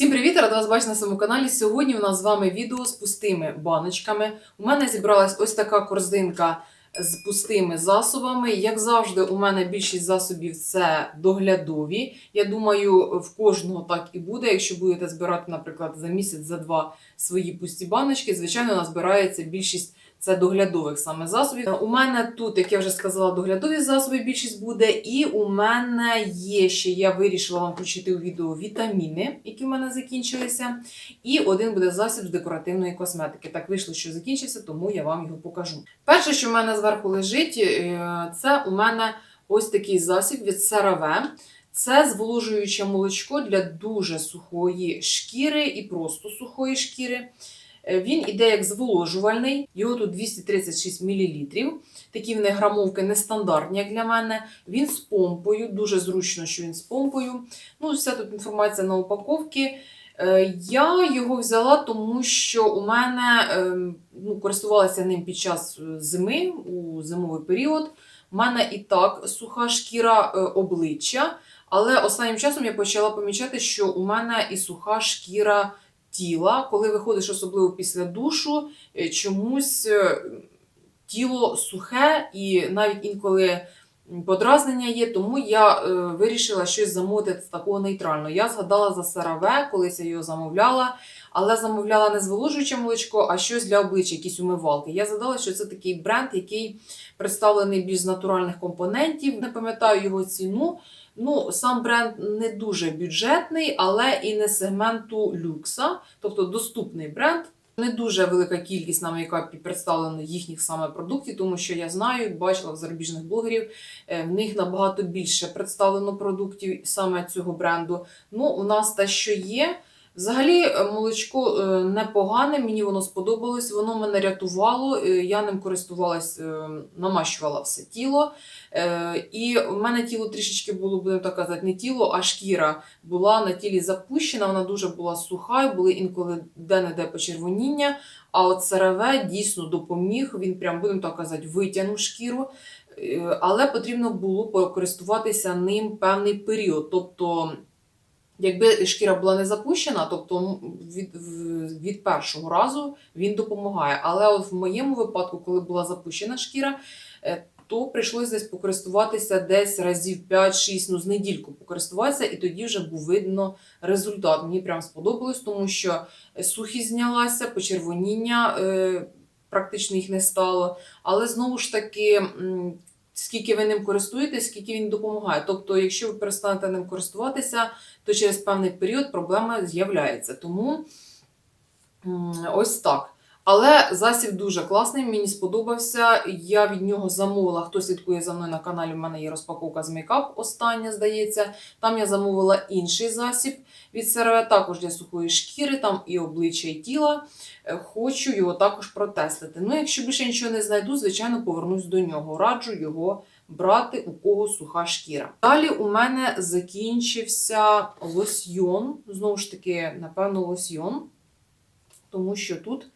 Всім привіт! Рада вас бачити на своєму каналі. Сьогодні у нас з вами відео з пустими баночками. У мене зібралась ось така корзинка з пустими засобами. Як завжди, у мене більшість засобів це доглядові. Я думаю, в кожного так і буде. Якщо будете збирати, наприклад, за місяць, за два свої пусті баночки, звичайно, назбирається більшість. Це доглядових саме засобів. У мене тут, як я вже сказала, доглядові засоби більшість буде. І у мене є ще, я вирішила вам включити у відео вітаміни, які у мене закінчилися. І один буде засіб з декоративної косметики. Так вийшло, що закінчився, тому я вам його покажу. Перше, що в мене зверху лежить, е, це у мене ось такий засіб від CeraVe. Це зволожуюче молочко для дуже сухої шкіри і просто сухої шкіри. Е, Він іде як зволожувальний, його тут 236 мл. Такі в них грамовки нестандартні, як для мене. Він з помпою, дуже зручно, що він з помпою. Ну, вся тут інформація на упаковці. Е, Я його взяла, тому що у мене ем, ну, користувалася ним під час е, зими, у зимовий період. У мене і так суха шкіра обличчя, але останнім часом я почала помічати, що у мене і суха шкіра тіла. Коли виходиш, особливо після душу, е, чомусь е, тіло сухе і навіть інколи подразнення є, тому я е, вирішила щось замовити такого нейтрального. Я згадала за CeraVe, колись я його замовляла, але замовляла не зволожуюче молочко, а щось для обличчя, якісь умивалки. Я згадала, що це такий бренд, який представлений більш натуральних компонентів. Не пам'ятаю його ціну. Ну, сам бренд не дуже бюджетний, але і не сегменту люкса, тобто доступний бренд. Не дуже велика кількість на мейкапі представлено їхніх саме продуктів, тому що я знаю, бачила в зарубіжних блогерів, е, в них набагато більше представлено продуктів саме цього бренду. Ну, у нас те, що є. Взагалі, е, молочко е, непогане, мені воно сподобалось, воно мене рятувало, е, я ним користувалась, намащувала все тіло. І в мене тіло трішечки було, будемо так казати, не тіло, а шкіра була на тілі запущена, вона дуже була суха, і були інколи де-не-де почервоніння. А от CeraVe дійсно допоміг, він прям, будемо так казати, витягнув шкіру. Але потрібно було покористуватися ним певний період. Тобто, якби шкіра була не запущена, тобто від, від першого разу він допомагає. Але от в моєму випадку, коли була запущена шкіра, е, то прийшлося десь покористуватися десь разів 5-6, ну з недільку покористуватися, і тоді вже був видно результат. Мені прям сподобалось, тому що сухість знялася, почервоніння е, практично їх не стало. Але знову ж таки, скільки ви ним користуєтесь, скільки він допомагає. Тобто, якщо ви перестанете ним користуватися, то через певний період проблема з'являється. Тому ось так. Але засіб дуже класний, мені сподобався. Я від нього замовила. Хто слідкує за мною на каналі, в мене є розпаковка з мейкап, остання, здається. Там я замовила інший засіб від CeraVe, також для сухої шкіри, там і обличчя, і тіла. Е, Хочу його також протестити. Ну, якщо більше нічого не знайду, звичайно, повернусь до нього. Раджу його брати, у кого суха шкіра. Далі у мене закінчився лосьйон. Знову ж таки, напевно, лосьйон. Тому що тут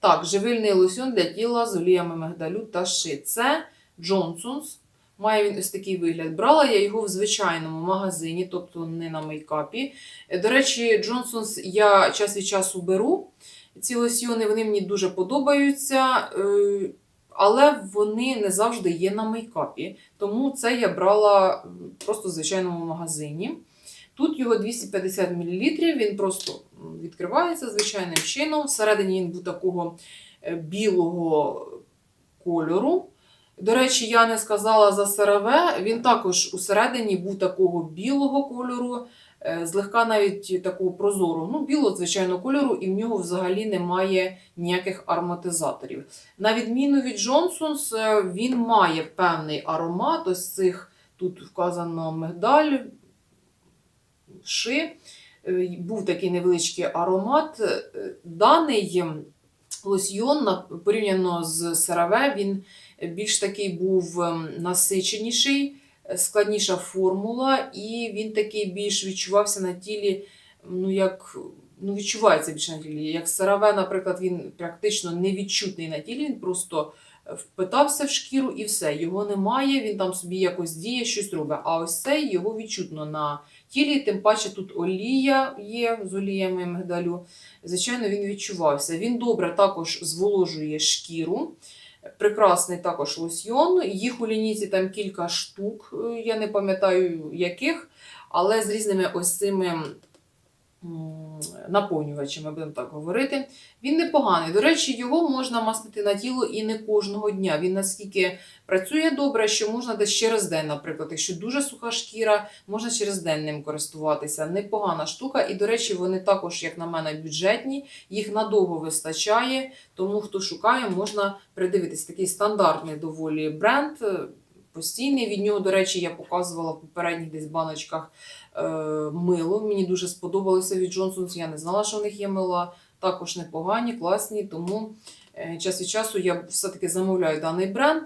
так, живильний лосьон для тіла з оліями мигдалю та ши. Це Johnson's. Має він ось такий вигляд. Брала я його в звичайному магазині, тобто не на мейкапі. Е, До речі, Johnson's я час від часу беру. Ці лосьйони вони мені дуже подобаються, е, але вони не завжди є на мейкапі. Тому це я брала просто в звичайному магазині. Тут його 250 мл, він просто відкривається звичайним чином. Всередині він був такого е, білого кольору. До речі, я не сказала за CeraVe, він також усередині був такого білого кольору, е, злегка навіть такого прозорого, ну, білого, звичайно, кольору, і в нього взагалі немає ніяких ароматизаторів. На відміну від Johnson's, е, він має певний аромат, ось цих тут вказано мигдаль, ши. Е, Був такий невеличкий аромат. Даний лосьйон порівняно з CeraVe, він більш такий був ем, насиченіший, е, складніша формула, і він такий більш відчувався на тілі, ну як. Ну, відчувається більше на тілі. Як CeraVe, наприклад, він практично невідчутний на тілі, він просто е, впитався в шкіру і все. Його немає, він там собі якось діє, щось робить. А ось цей його відчутно на тілі, тим паче тут олія є з оліями мигдалю. Звичайно, він відчувався. Він добре також зволожує шкіру. Прекрасний також лосьйон. Їх у лінійці там кілька штук, е, я не пам'ятаю яких, але з різними ось цими наповнювачами, будемо так говорити. Він непоганий. До речі, його можна мастити на тіло і не кожного дня. Він наскільки працює добре, що можна десь через день, наприклад, якщо дуже суха шкіра, можна через день ним користуватися. Непогана штука. І, до речі, вони також, як на мене, бюджетні, їх надовго вистачає. Тому хто шукає, можна придивитись. Такий стандартний доволі бренд. Постійний від нього, до речі, я показувала в попередніх десь баночках е, мило. Мені дуже сподобалося від Johnson's. Я не знала, що в них є мила. Також непогані, класні. Тому е, час від часу я все-таки замовляю даний бренд.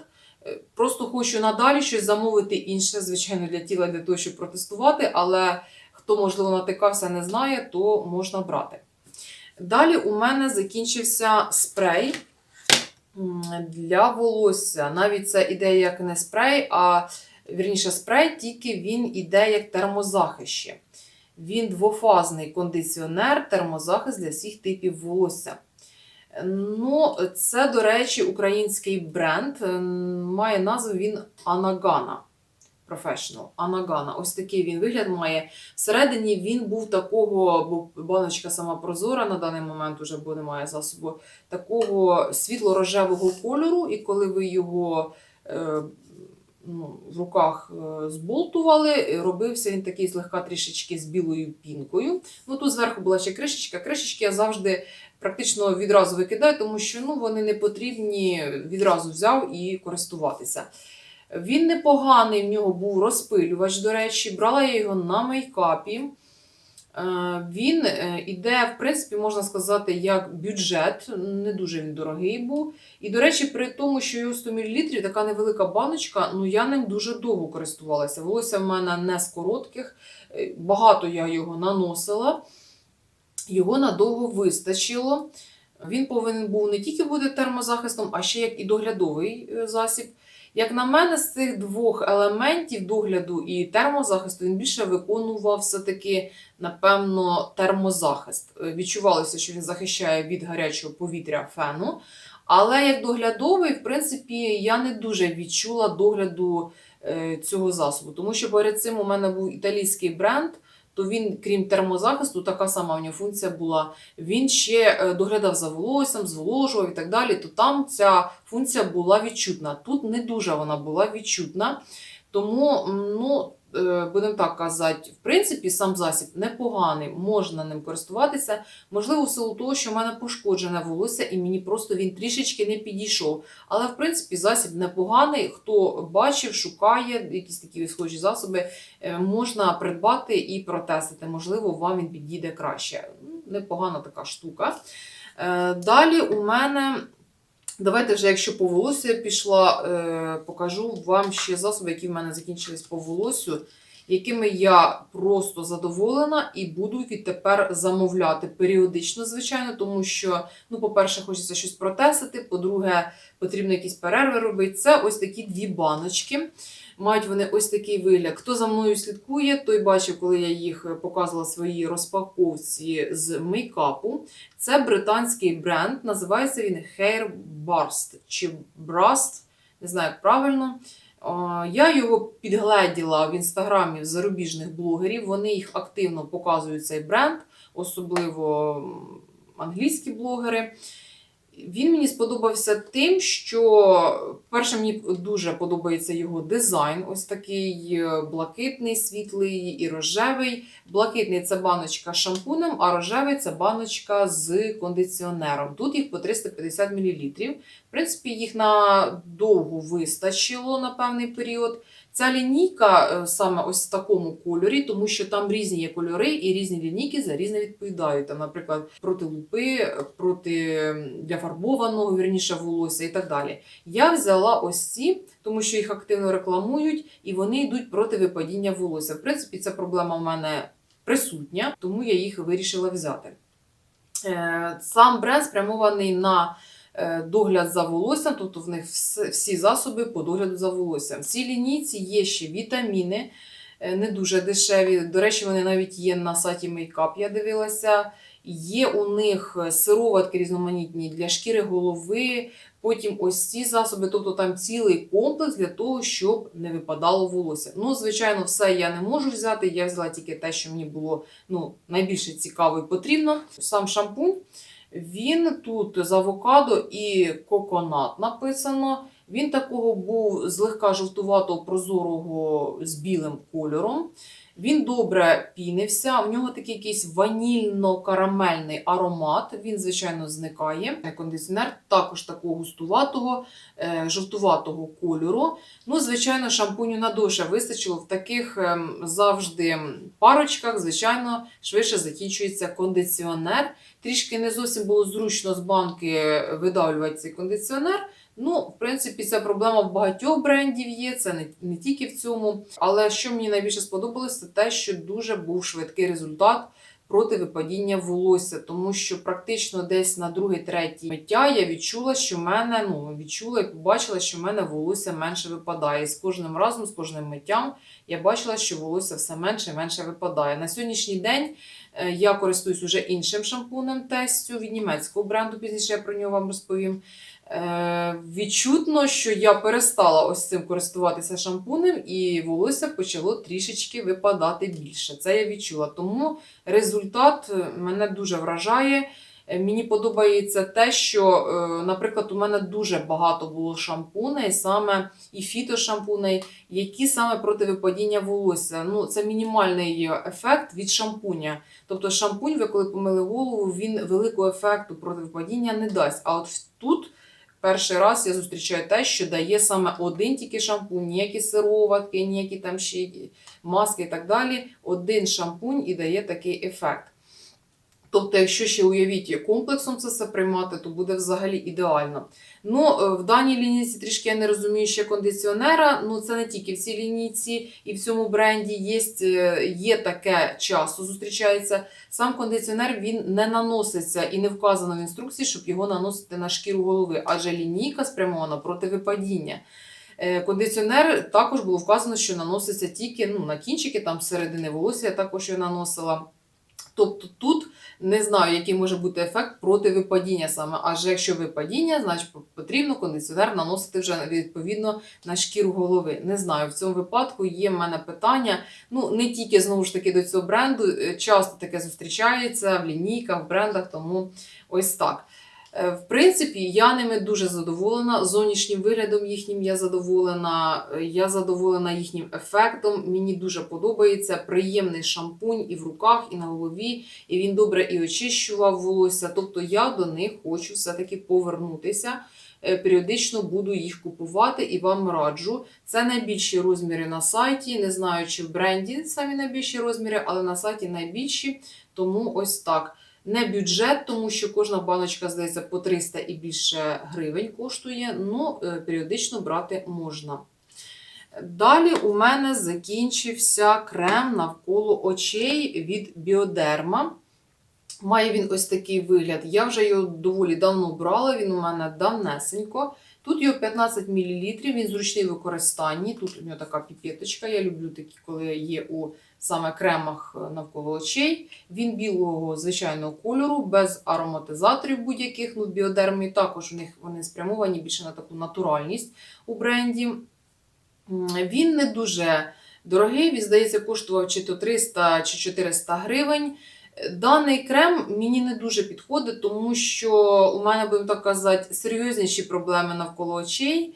Е, Просто хочу надалі щось замовити інше, звичайно, для тіла, для того, щоб протестувати. Але хто, можливо, натикався, не знає, то можна брати. Далі у мене закінчився спрей для волосся. Навіть це іде як не спрей, а вірніше спрей, тільки він іде як термозахище. Він двофазний кондиціонер, термозахист для всіх типів волосся. Ну, це, до речі, український бренд. Має назву він Анагана. Professional. Анагана. Ось такий він вигляд має. Всередині він був такого, бо баночка сама прозора на даний момент бо немає засобу, такого світло-рожевого кольору, і коли ви його е, ну, в руках е, зболтували, робився він такий злегка трішечки з білою пінкою. Ну тут зверху була ще кришечка. Кришечки я завжди практично відразу викидаю, тому що ну, вони не потрібні, відразу взяв і користуватися. Він непоганий, в нього був розпилювач, до речі, брала я його на мейкапі. Е, Він е, іде, в принципі, можна сказати, як бюджет, не дуже він дорогий був. І, до речі, при тому, що його 100 мл, така невелика баночка, ну я ним дуже довго користувалася. Волосся в мене не з коротких, е, багато я його наносила, його надовго вистачило. Він повинен був не тільки бути термозахистом, а ще як і доглядовий засіб. Як на мене, з цих двох елементів догляду і термозахисту він більше виконував все-таки, напевно, термозахист. Е, Відчувалося, що він захищає від гарячого повітря фену. Але як доглядовий, в принципі, я не дуже відчула догляду е, цього засобу. Тому що перед цим у мене був італійський бренд, то він, крім термозахисту, така сама у нього функція була. Він ще е, доглядав за волоссям, зволожував і так далі. То там ця функція була відчутна. Тут не дуже вона була відчутна. Тому, ну, будемо так казати, в принципі, сам засіб непоганий, можна ним користуватися. Можливо, в силу того, що в мене пошкоджене волосся, і мені просто він трішечки не підійшов. Але, в принципі, засіб непоганий. Хто бачив, шукає якісь такі схожі засоби, е, можна придбати і протестити. Можливо, вам він підійде краще. Непогана така штука. Е, Далі у мене. Давайте вже, якщо по волосю я пішла, е, покажу вам ще засоби, які в мене закінчились по волосю, якими я просто задоволена і буду відтепер замовляти періодично, звичайно, тому що, ну, по-перше, хочеться щось протестити, по-друге, потрібно якісь перерви робити. Це ось такі дві баночки. Мають вони ось такий вигляд. Хто за мною слідкує, той бачив, коли я їх показувала своїй розпаковці з мейкапу. Це британський бренд, називається він Hair Burst чи Brust, не знаю, як правильно. Я його підгледіла в інстаграмі в зарубіжних блогерів. Вони їх активно показують цей бренд, особливо англійські блогери. Він мені сподобався тим, що, перше, мені дуже подобається його дизайн. Ось такий е, блакитний, світлий і рожевий. Блакитний це баночка з шампунем, а рожевий це баночка з кондиціонером. Тут їх по 350 мл. В принципі, їх на довго вистачило на певний період. Ця лінійка е, саме ось в такому кольорі, тому що там різні є кольори і різні лінійки за різне відповідають. Там, наприклад, проти лупи, проти для фарбованого, вірніше волосся і так далі. Я взяла ось ці, тому що їх активно рекламують, і вони йдуть проти випадіння волосся. В принципі, ця проблема в мене присутня, тому я їх вирішила взяти. Е, Сам бренд спрямований на догляд за волоссям, тобто в них всі засоби по догляду за волоссям. В цій лінійці є ще вітаміни, е, не дуже дешеві. До речі, вони навіть є на сайті Makeup, я дивилася. Є у них сироватки різноманітні для шкіри голови, потім ось ці засоби, тобто там цілий комплекс для того, щоб не випадало волосся. Ну, звичайно, все я не можу взяти. Я взяла тільки те, що мені було ну, найбільше цікаво і потрібно. Сам шампунь. Він тут з авокадо і коконат написано. Він такого був злегка жовтуватого прозорого з білим кольором. Він добре пінився, в нього такий якийсь ванільно-карамельний аромат. Він, звичайно, зникає. Кондиціонер також такого густуватого, е, жовтуватого кольору. Ну, звичайно, шампуню на надовше вистачило в таких ем, завжди парочках. Звичайно, швидше закінчується кондиціонер. Трішки не зовсім було зручно з банки видавлювати цей кондиціонер. Ну, в принципі, ця проблема в багатьох брендів є, це не, не тільки в цьому. Але що мені найбільше сподобалось, це те, що дуже був швидкий результат проти випадіння волосся, тому що практично десь на другий, третій миття я відчула, що в мене ну відчула і побачила, що в мене волосся менше випадає. І з кожним разом, з кожним миттям я бачила, що волосся все менше і менше випадає. На сьогоднішній день я користуюсь уже іншим шампунем тестю від німецького бренду. Пізніше я про нього вам розповім. Е, відчутно, що я перестала ось цим користуватися шампунем, і волосся почало трішечки випадати більше. Це я відчула. Тому результат е, мене дуже вражає. Е, Мені подобається те, що, е, наприклад, у мене дуже багато було шампуней, саме і фітошампуней, які саме проти випадіння волосся. Ну, це мінімальний ефект від шампуня. Тобто шампунь, ви коли помили голову, він великого ефекту проти випадіння не дасть. А от тут перший раз я зустрічаю те, що дає саме один тільки шампунь, ніякі сироватки, ніякі там ще маски і так далі. Один шампунь і дає такий ефект. Тобто, якщо ще уявіть комплексом це все приймати, то буде взагалі ідеально. Ну, е, в даній лінійці трішки я не розумію ще кондиціонера. Ну, це не тільки в цій лінійці і в цьому бренді є, е, є таке часто зустрічається. Сам кондиціонер він не наноситься і не вказано в інструкції, щоб його наносити на шкіру голови, адже лінійка спрямована проти випадіння. Е, Кондиціонер також було вказано, що наноситься тільки ну, на кінчики, там середини волосся я також його наносила. Тобто тут не знаю, який може бути ефект проти випадіння саме. Адже якщо випадіння, значить потрібно кондиціонер наносити вже відповідно на шкіру голови. Не знаю, в цьому випадку є в мене питання. Ну, не тільки знову ж таки до цього бренду, е, часто таке зустрічається в лінійках, в брендах, тому ось так. Е, В принципі, я ними дуже задоволена. Зовнішнім виглядом їхнім я задоволена. Е, Я задоволена їхнім ефектом. Мені дуже подобається. Приємний шампунь і в руках, і на голові. І він добре і очищував волосся. Тобто я до них хочу все-таки повернутися. Е, Періодично буду їх купувати і вам раджу. Це найбільші розміри на сайті. Не знаю, чи в бренді самі найбільші розміри, але на сайті найбільші. Тому ось так. Не бюджет, тому що кожна баночка, здається, по 300 і більше гривень коштує. Ну, е, періодично брати можна. Далі у мене закінчився крем навколо очей від Біодерма. Має він ось такий вигляд. Я вже його доволі давно брала, він у мене давнесенько. Тут його 15 мл, він зручний в використанні. Тут у нього така піпеточка. Я люблю такі, коли є у саме кремах е, навколо очей. Він білого звичайного кольору, без ароматизаторів будь-яких. Ну, біодермі також у них вони спрямовані більше на таку натуральність у бренді. Він не дуже дорогий, він, здається, коштував чи то 300 чи 400 гривень. Даний крем мені не дуже підходить, тому що у мене, будемо так казати, серйозніші проблеми навколо очей.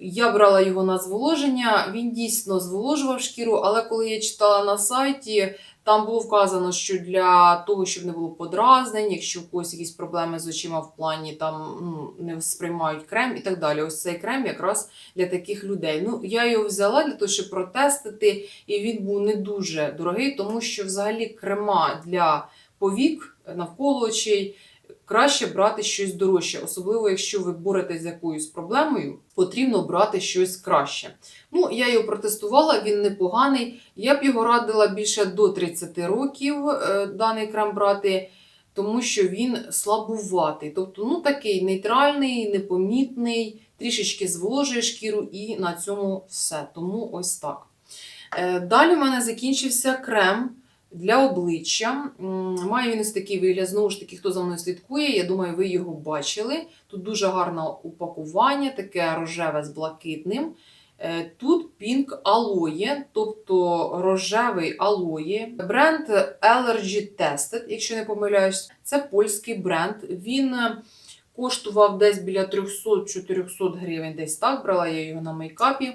Я брала його на зволоження, він дійсно зволожував шкіру, але коли я читала на сайті, там було вказано, що для того, щоб не було подразнень, якщо у когось якісь проблеми з очима в плані там ну, не сприймають крем і так далі. Ось цей крем якраз для таких людей. Ну, я його взяла для того, щоб протестити, і він був не дуже дорогий, тому що взагалі крема для повік навколо очей. Краще брати щось дорожче, особливо якщо ви боретесь з якоюсь проблемою, потрібно брати щось краще. Ну, я його протестувала, він непоганий. Я б його радила більше до 30 років е, даний крем брати, тому що він слабуватий. Тобто, ну такий нейтральний, непомітний, трішечки зволожує шкіру, і на цьому все. Тому ось так. Е, Далі в мене закінчився крем для обличчя. Має він ось такий вигляд. Знову ж таки, хто за мною слідкує, я думаю, ви його бачили. Тут дуже гарне упакування, таке рожеве з блакитним. Е, Тут Pink Aloe, тобто рожевий алоє. Бренд Allergy Tested, якщо не помиляюсь, це польський бренд. Він е, коштував десь біля 300-400 гривень, десь так. Брала я його на мейкапі.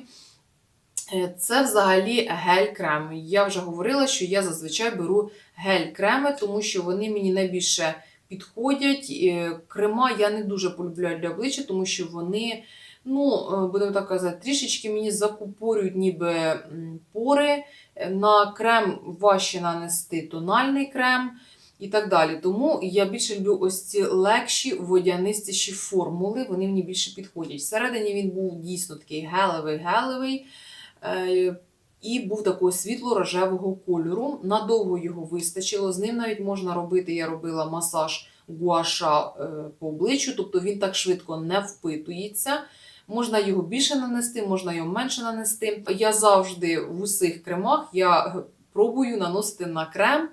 Е, Це взагалі гель-крем. Я вже говорила, що я зазвичай беру гель-креми, тому що вони мені найбільше підходять. Е, Крема я не дуже полюбляю для обличчя, тому що вони, ну, е, будемо так казати, трішечки мені закупорюють ніби пори. На крем важче нанести тональний крем і так далі. Тому я більше люблю ось ці легші водянистіші формули, вони мені більше підходять. Всередині він був дійсно такий гелевий-гелевий. Е, І був такого світло-рожевого кольору. Надовго його вистачило. З ним навіть можна робити, я робила масаж гуаша е, по обличчю, тобто він так швидко не впитується. Можна його більше нанести, можна його менше нанести. Я завжди в усіх кремах я пробую наносити на крем е,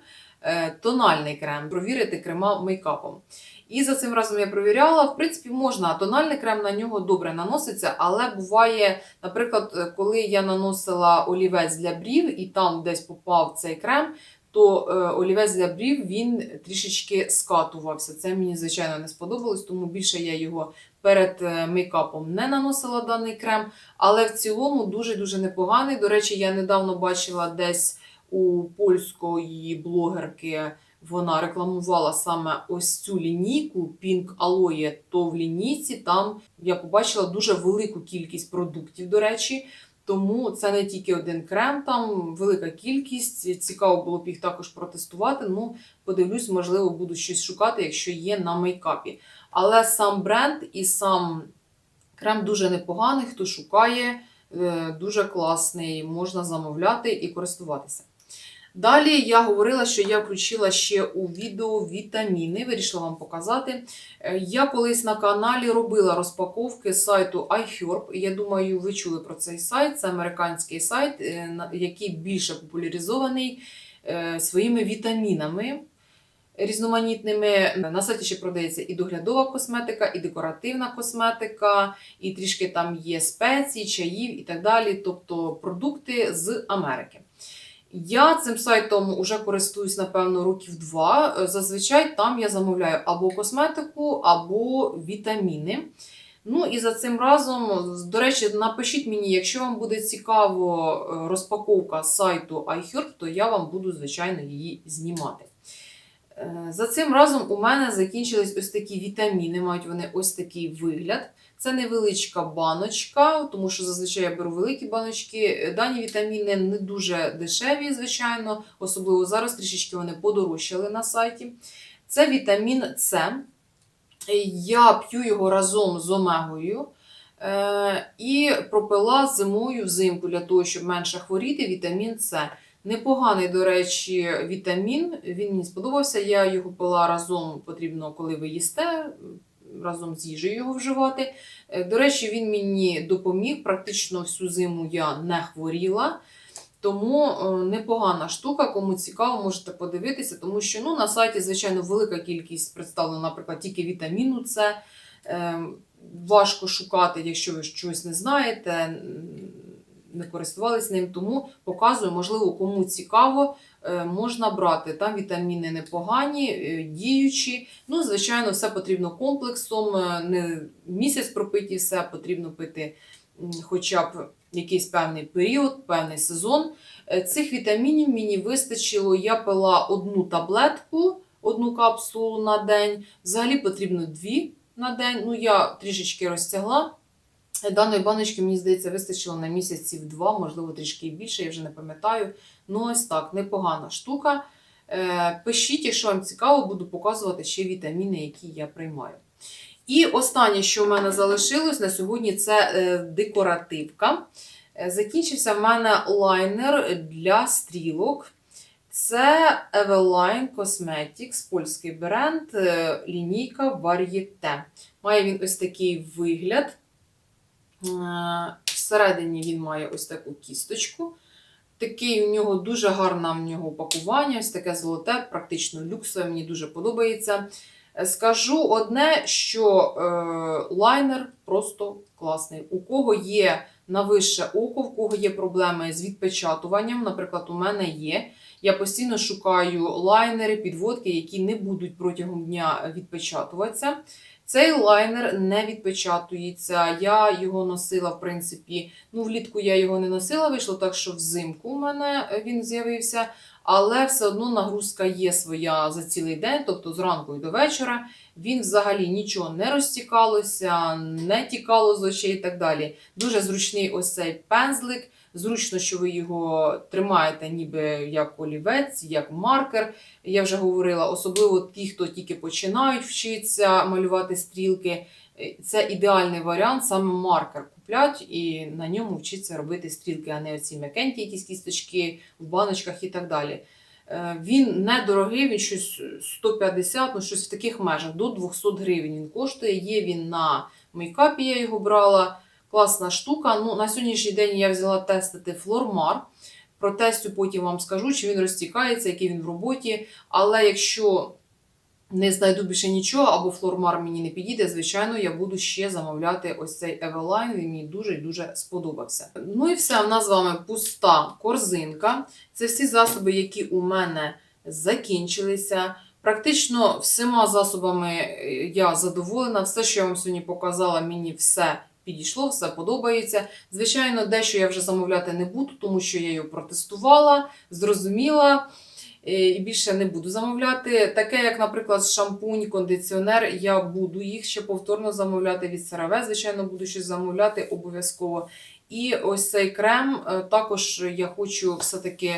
тональний крем, провірити крема мейкапом. І за цим разом я провіряла. В принципі, можна тональний крем на нього добре наноситься, але буває, наприклад, е, коли я наносила олівець для брів і там десь попав цей крем, то е, олівець для брів він трішечки скатувався. Це мені, звичайно, не сподобалось, тому більше я його перед е, мейкапом не наносила даний крем. Але в цілому дуже-дуже непоганий. До речі, я недавно бачила десь у польської блогерки. Вона рекламувала саме ось цю лінійку Pink Aloe, то в лінійці там я побачила дуже велику кількість продуктів, до речі. Тому це не тільки один крем, там велика кількість. Цікаво було б їх також протестувати. Ну, подивлюсь, можливо, буду щось шукати, якщо є на мейкапі. Але сам бренд і сам крем дуже непоганий. Хто шукає, е, дуже класний, можна замовляти і користуватися. Далі я говорила, що я включила ще у відео вітаміни. Вирішила вам показати. Е, Я колись на каналі робила розпаковки сайту iHerb. Я думаю, ви чули про цей сайт. Це американський сайт, е, який більше популяризований е, своїми вітамінами. Різноманітними на сайті ще продається і доглядова косметика, і декоративна косметика, і трішки там є спеції, чаїв і так далі, тобто продукти з Америки. Я цим сайтом уже користуюсь, напевно, років два. Е, Зазвичай там я замовляю або косметику, або вітаміни. Ну і за цим разом, до речі, напишіть мені, якщо вам буде цікаво е, розпаковка сайту iHerb, то я вам буду, звичайно, її знімати. Е, За цим разом у мене закінчились ось такі вітаміни, мають вони ось такий вигляд. Це невеличка баночка, тому що зазвичай я беру великі баночки. Дані вітаміни не дуже дешеві, звичайно, особливо зараз трішечки вони подорожчали на сайті. Це вітамін С. Я п'ю його разом з омегою. Е, і пропила зимою взимку для того, щоб менше хворіти, вітамін С. Непоганий, до речі, вітамін. Він мені сподобався. Я його пила разом, потрібно, коли ви їсте, разом з їжею його вживати. Е, До речі, він мені допоміг. Практично всю зиму я не хворіла. Тому е, непогана штука, кому цікаво, можете подивитися, тому що ну, на сайті, звичайно, велика кількість представлена, наприклад, тільки вітаміну С. Е, Важко шукати, якщо ви щось не знаєте, не користувалися ним, тому показую, можливо, кому цікаво, е, можна брати. Там вітаміни непогані, е, діючі. Ну, звичайно, все потрібно комплексом. е, Не місяць пропиті все, потрібно пити хоча б якийсь певний період, певний сезон. Цих вітамінів мені вистачило. Я пила одну таблетку, одну капсулу на день. Взагалі потрібно дві на день. Ну, я трішечки розтягла. Даної баночки, мені здається, вистачило на місяців два, можливо, трішки більше, я вже не пам'ятаю. Ну, ось так, непогана штука. Е, Пишіть, якщо вам цікаво, буду показувати ще вітаміни, які я приймаю. І останнє, що в мене залишилось на сьогодні, це е, декоративка. Е, Закінчився в мене лайнер для стрілок. Це Eveline Cosmetics, польський бренд, лінійка Varieté. Має він ось такий вигляд. Всередині він має ось таку кісточку. Такий у нього дуже гарне в нього упакування, ось таке золоте, практично люксове, мені дуже подобається. Скажу одне, що е, лайнер просто класний. У кого є на вище око, в кого є проблеми з відпечатуванням, наприклад, у мене є. Я постійно шукаю лайнери, підводки, які не будуть протягом дня відпечатуватися. Цей лайнер не відпечатується. Я його носила, в принципі, ну, влітку я його не носила, вийшло так, що взимку у мене е, він з'явився. Але все одно нагрузка є своя за цілий день, тобто зранку і до вечора. Він взагалі нічого не розтікалося, не тікало з очей і так далі. Дуже зручний ось цей пензлик. Зручно, що ви його тримаєте ніби як олівець, як маркер. Я вже говорила, особливо ті, хто тільки починають вчитися малювати стрілки. Е, Це ідеальний варіант, саме маркер куплять і на ньому вчиться робити стрілки, а не оці м'якенькі якісь кісточки в баночках і так далі. Е, Він недорогий, він щось 150, ну щось в таких межах, до 200 гривень він коштує. Є він на мейкапі, я його брала. Класна штука. Ну, на сьогоднішній день я взяла тестити флормар. Про тестю потім вам скажу, чи він розтікається, який він в роботі. Але якщо не знайду більше нічого, або флормар мені не підійде, звичайно, я буду ще замовляти ось цей Eveline. Він мені дуже і дуже сподобався. Ну і все, в нас з вами пуста корзинка. Це всі засоби, які у мене закінчилися. Практично всіма засобами е, я задоволена. Все, що я вам сьогодні показала, мені все підійшло, все подобається. Звичайно, дещо я вже замовляти не буду, тому що я його протестувала, зрозуміла. е, І більше не буду замовляти. Таке, як, наприклад, шампунь, кондиціонер, я буду їх ще повторно замовляти від CeraVe. Звичайно, буду щось замовляти обов'язково. І ось цей крем е, також я хочу все-таки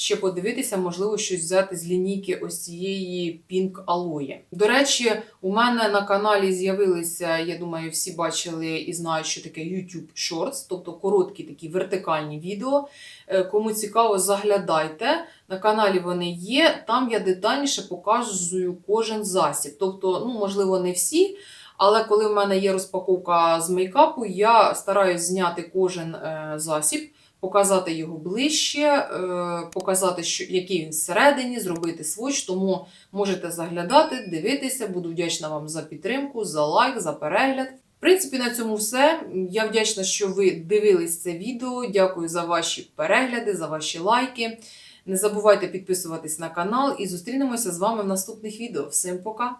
ще подивитися, можливо, щось взяти з лінійки ось цієї Pink Aloe. До речі, у мене на каналі з'явилися, я думаю, всі бачили і знають, що таке YouTube Shorts, тобто короткі такі вертикальні відео. Е, Кому цікаво, заглядайте. На каналі вони є. Там я детальніше показую кожен засіб. Тобто, ну, можливо, не всі. Але коли в мене є розпаковка з мейкапу, я стараюсь зняти кожен е, засіб, показати його ближче, е, показати, що, який він всередині, зробити сводч. Тому можете заглядати, дивитися. Буду вдячна вам за підтримку, за лайк, за перегляд. В принципі, на цьому все. Я вдячна, що ви дивились це відео. Дякую за ваші перегляди, за ваші лайки. Не забувайте підписуватись на канал і зустрінемося з вами в наступних відео. Всім пока!